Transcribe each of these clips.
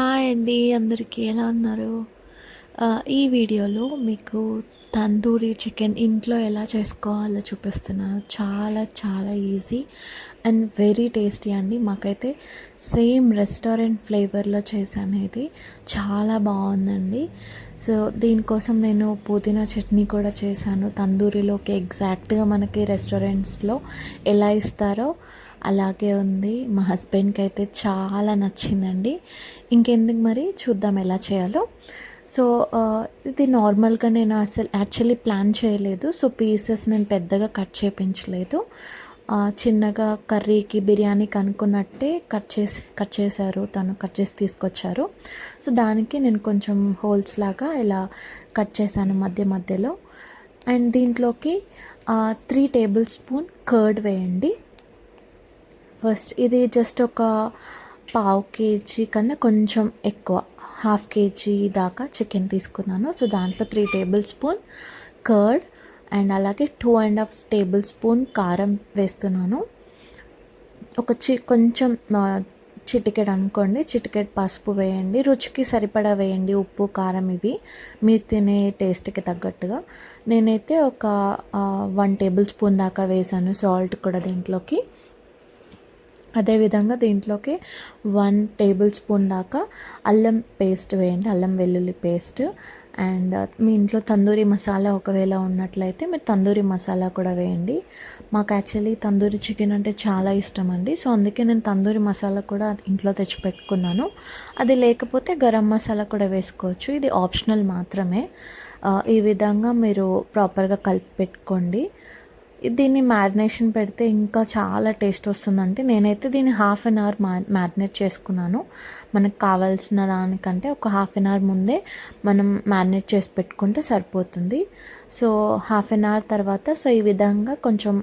Hi అండి అందరికీ ఎలా ఉన్నారు? ఈ వీడియోలో మీకు తందూరి చికెన్ ఇంట్లో ఎలా చేసుకోవాలో చూపిస్తున్నాను. చాలా చాలా ఈజీ అండ్ వెరీ టేస్టీ అండి. మాకైతే సేమ్ రెస్టారెంట్ ఫ్లేవర్లో చేశాను ఇది. చాలా బాగుందండి. సో దీనికోసం నేను పుదీనా చట్నీ కూడా చేశాను. తందూరిలోకి ఎగ్జాక్ట్గా మనకి రెస్టారెంట్స్లో ఎలా ఇస్తారో అలాగే ఉంది. మా హస్బెండ్కి అయితే చాలా నచ్చిందండి. ఇంకెందుకు మరి? చూద్దాం ఎలా చేయాలో. సో ఇది నార్మల్గా నేను అసలు యాక్చువల్లీ ప్లాన్ చేయలేదు. సో పీసెస్ నేను పెద్దగా కట్ చేయించలేదు చిన్నగా కర్రీకి బిర్యానీకి అనుకున్నట్టే కట్ చేసి కట్ చేశారు. తను కట్ చేసి తీసుకొచ్చారు. సో దానికి నేను కొంచెం హోల్స్ లాగా ఇలా కట్ చేశాను మధ్య మధ్యలో. అండ్ దీంట్లోకి త్రీ టేబుల్ స్పూన్ కర్డ్ వేయండి. ఫస్ట్ ఇది జస్ట్ ఒక పావు కేజీ కన్నా కొంచెం ఎక్కువ హాఫ్ కేజీ దాకా చికెన్ తీసుకున్నాను. సో దాంట్లో three tablespoon curd and అలాగే two and half tablespoon కారం వేస్తున్నాను. ఒక చి కొంచెం చిటికెడ్ అనుకోండి చిటికెడ్ పసుపు వేయండి. రుచికి సరిపడా వేయండి ఉప్పు కారం ఇవి. మీరు తినే టేస్ట్కి తగ్గట్టుగా. నేనైతే ఒక వన్ టేబుల్ స్పూన్ దాకా వేసాను సాల్ట్ కూడా దీంట్లోకి. అదేవిధంగా దీంట్లోకి వన్ టేబుల్ స్పూన్ దాకా అల్లం పేస్ట్ వేయండి అల్లం వెల్లుల్లి పేస్ట్. అండ్ uh, మీ ఇంట్లో తందూరి మసాలా ఒకవేళ ఉన్నట్లయితే మీరు తందూరి మసాలా కూడా వేయండి. మాకు యాక్చువల్లీ తందూరి చికెన్ అంటే చాలా ఇష్టం అండి. సో అందుకే నేను తందూరి మసాలా కూడా ఇంట్లో తెచ్చి పెట్టుకున్నాను. అది లేకపోతే గరం మసాలా కూడా వేసుకోవచ్చు. ఇది ఆప్షనల్ మాత్రమే. Uh, ఈ విధంగా మీరు ప్రాపర్గా కలిపి పెట్టుకోండి. దీన్ని మ్యారినేషన్ పెడితే ఇంకా చాలా టేస్ట్ వస్తుందంటే నేనైతే దీన్ని హాఫ్ అన్ అవర్ మా మ్యారినేట్ చేసుకున్నాను. మనకు కావాల్సిన దానికంటే ఒక హాఫ్ అన్ అవర్ ముందే మనం మ్యారినేట్ చేసి పెట్టుకుంటే సరిపోతుంది. సో హాఫ్ అన్ అవర్ తర్వాత సో ఈ విధంగా కొంచెం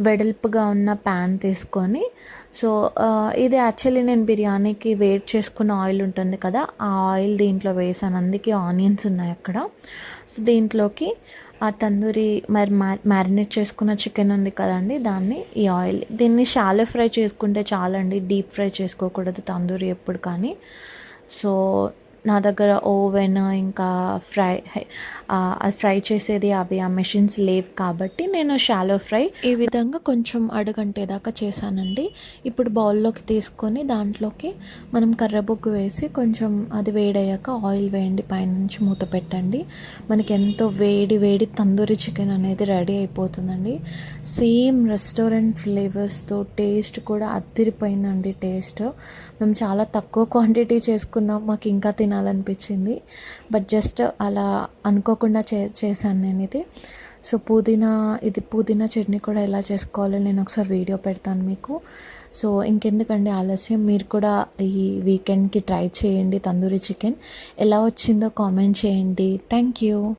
వెడల్పుగా ఉన్న ప్యాన్ తీసుకొని సో ఇది యాక్చువల్లీ నేను బిర్యానీకి వేట్ చేసుకున్న ఆయిల్ ఉంటుంది కదా ఆ ఆయిల్ దీంట్లో వేసాను. అందుకే ఆనియన్స్ ఉన్నాయి అక్కడ. సో దీంట్లోకి ఆ తందూరి మరి మ్యారినేట్ చేసుకున్న చికెన్ ఉంది కదండి దాన్ని ఈ ఆయిల్ దీన్ని షాలో ఫ్రై చేసుకుంటే చాలండి డీప్ ఫ్రై చేసుకోకూడదు తందూరి ఎప్పుడు కానీ. సో నా దగ్గర ఓవెన్ ఇంకా ఫ్రై అది ఫ్రై చేసేది అవి ఆ మెషిన్స్ లేవు కాబట్టి నేను షాలో ఫ్రై ఈ విధంగా కొంచెం అడుగంటేదాకా చేశానండి. ఇప్పుడు బౌల్లోకి తీసుకొని దాంట్లోకి మనం కర్రబొగ్గు వేసి కొంచెం అది వేడయ్యాక ఆయిల్ వేయండి పైనుంచి మూత పెట్టండి. మనకి ఎంతో వేడి వేడి తందూరి చికెన్ అనేది రెడీ అయిపోతుందండి. సేమ్ రెస్టారెంట్ ఫ్లేవర్స్తో టేస్ట్ కూడా అదిరిపోయిందండి టేస్ట్. మేము చాలా తక్కువ క్వాంటిటీ చేసుకున్నాం మాకు ఇంకా తినాలనిపించింది. బట్ జస్ట్ అలా అనుకోకుండా చే చేశాను నేను ఇది సో పుదీనా ఇది పుదీనా చట్నీ కూడా ఎలా చేసుకోవాలో నేను ఒకసారి వీడియో పెడతాను మీకు. సో ఇంకెందుకండి ఆలస్యం? మీరు కూడా ఈ వీకెండ్కి ట్రై చేయండి తందూరి చికెన్ ఎలా వచ్చిందో కామెంట్ చేయండి. Thank you